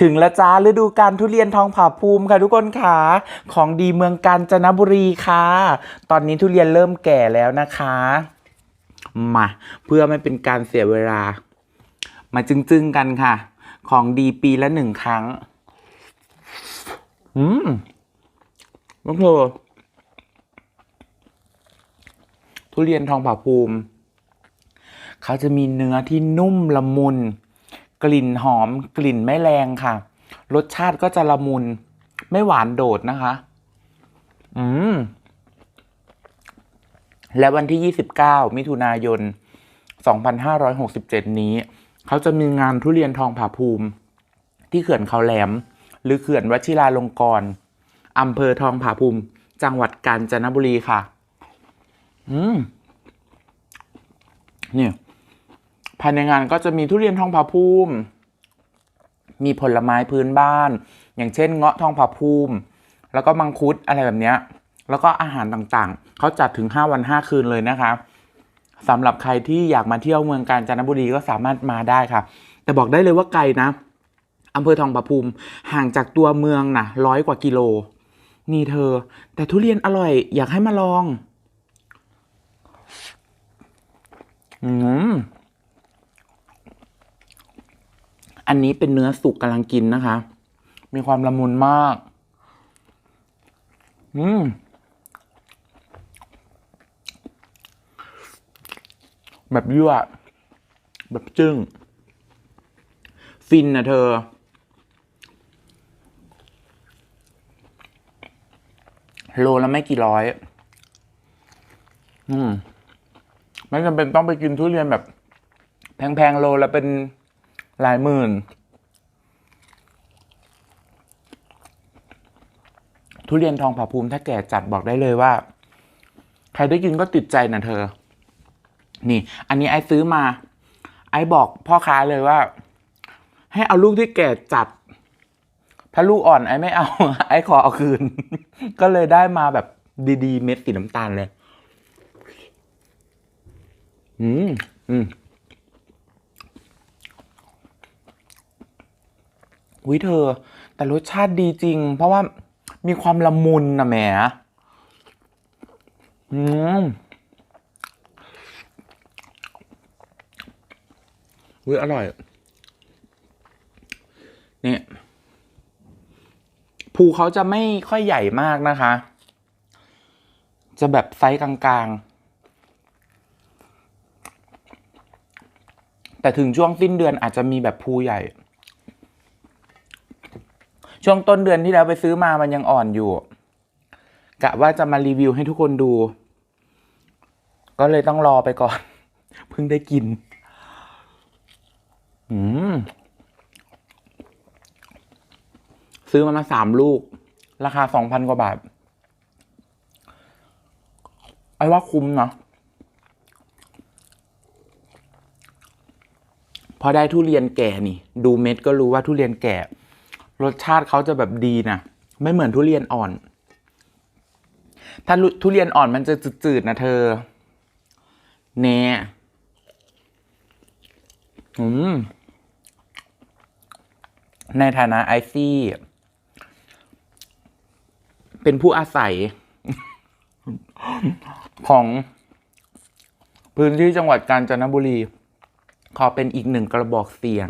ถึงแล้วจ้าฤดูการทุเรียนทองผาภูมิค่ะทุกคนค่ะของดีเมืองกาญจนบุรีค่ะ ตอนนี้ทุเรียนเริ่มแก่แล้วนะคะ มาเพื่อไม่เป็นการเสียเวลา มาจึ้งๆกันค่ะ ของดีปีละหนึ่งครั้ง อืมน้องเธอทุเรียนทองผาภูมิ เขาจะมีเนื้อที่นุ่มละมุน กลิ่นหอมกลิ่นไม่แรงค่ะ รสชาติก็จะละมุน ไม่หวานโดดนะคะ อืม และวันที่ 29 มิถุนายน 2567 นี้ เขาจะมีงานทุเรียนทองผาภูมิ ที่เขื่อนเขาแหลม หรือเขื่อนวชิราลงกรณ์อำเภอทองผาภูมิ จังหวัดกาญจนบุรีค่ะ อืม เนี่ย ภายในงานก็จะมีทุเรียนทองผาภูมิ มีผลไม้พื้นบ้าน อย่างเช่น เงาะทองผาภูมิ แล้วก็มังคุดอะไรแบบเนี้ยแล้วก็อาหารต่างๆ เขาจัดถึง 5 วัน 5 คืนเลยนะคะสำหรับใครที่อยากมาเที่ยวเมืองกาญจนบุรีก็สามารถมาได้ค่ะ แต่บอกได้เลยว่าไกลนะอำเภอทองผาภูมิห่างจากตัวเมืองนะร้อยกว่ากิโล นี่เธอ แต่ทุเรียนอร่อย อยากให้มาลอง อืม อันนี้เป็นเนื้อสุกกำลังกินนะคะ มีความละมุนมาก อืม แบบยั่ว แบบจึ้ง ฟินนะเธอ โลละไม่กี่ร้อย อืมไม่จำเป็นต้องไปกินทุเรียนแบบ แพงๆโลละเป็น หลายหมื่น ทุเรียนทองผาภูมิถ้าแก่จัดบอกได้เลยว่า ใครได้กินก็ติดใจนะเธอ นี่ อันนี้ไอซื้อมา ไอบอกพ่อค้าเลยว่า ให้เอาลูกที่แก่จัด ถ้าลูกอ่อนไอไม่เอา ไอขอเอาคืน ก็เลยได้มาแบบดีๆ เม็ดสีน้ำตาลเลย อืม อืม วิเธอ แต่รสชาติดีจริง เพราะว่ามีความละมุนนะแหมอืมวิอร่อยเนี่ยภูเขาจะไม่ค่อยใหญ่มากนะคะ จะแบบไซส์กลางๆ แต่ถึงช่วงสิ้นเดือนอาจจะมีแบบภูใหญ่ ช่วงต้นเดือนที่แล้วไปซื้อมามันยังอ่อนอยู่ กะว่าจะมารีวิวให้ทุกคนดู ก็เลยต้องรอไปก่อน เพิ่งได้กิน อืม ซื้อมามาสามลูก ราคาสองพันกว่าบาทไอ้ว่าคุ้มเนาะพอได้ทุเรียนแก่นี่ ดูเม็ดก็รู้ว่าทุเรียนแก่ รสชาติเขาจะแบบดีนะ ไม่เหมือนทุเรียนอ่อน ถ้าทุเรียนอ่อนมันจะจืดๆนะเธอ เน่อืม ในฐานะไอซี่ เป็นผู้อาศัย ของพื้นที่จังหวัดกาญจนบุรี ขอเป็นอีกหนึ่งกระบอกเสียง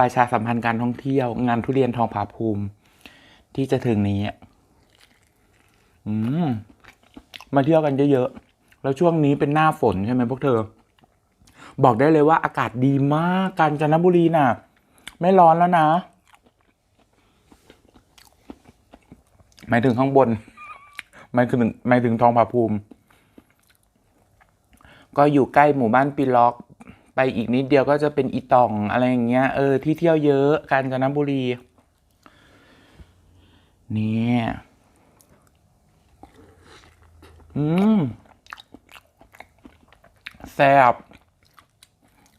ประชาสัมพันธ์การท่องเที่ยว งานทุเรียนทองผาภูมิ ที่จะถึงนี้อืมมาเที่ยวกันเยอะๆ แล้วช่วงนี้เป็นหน้าฝนใช่ไหมพวกเธอ บอกได้เลยว่าอากาศดีมากกาญจนบุรีน่ะ ไม่ร้อนแล้วนะ หมายถึงข้างบนหมายถึงหมายถึงทองผาภูมิ ก็อยู่ใกล้หมู่บ้านปีล็อก ไปอีกนิดเดียวก็จะเป็นอีตองอะไรอย่างเงี้ยเออที่เที่ยวเยอะกาญจนบุรีนี่อืมแซ่บ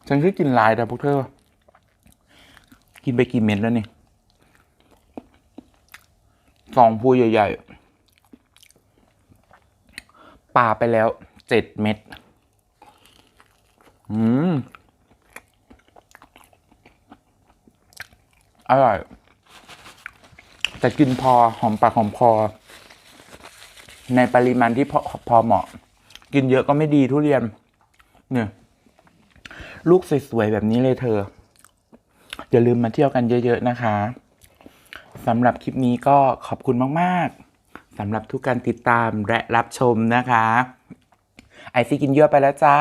ฉันคือกินลายแต่พวกเธอ กินไปกี่เม็ดแล้วนี่สองพูใหญ่ ๆปาไปแล้วเจ็ดเม็ด อืมอร่อย แต่กินพอหอมปากหอมคอ ในปริมาณที่พอพอเหมาะ กินเยอะก็ไม่ดีทุเรียน เนี่ย ลูกสวยๆแบบนี้เลยเธอ อย่าลืมมาเที่ยวกันเยอะๆนะคะสำหรับคลิปนี้ก็ขอบคุณมาก ๆสำหรับทุกการติดตามและรับชมนะคะ ไอซีกินเยอะไปแล้วจ้า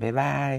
บ๊ายบาย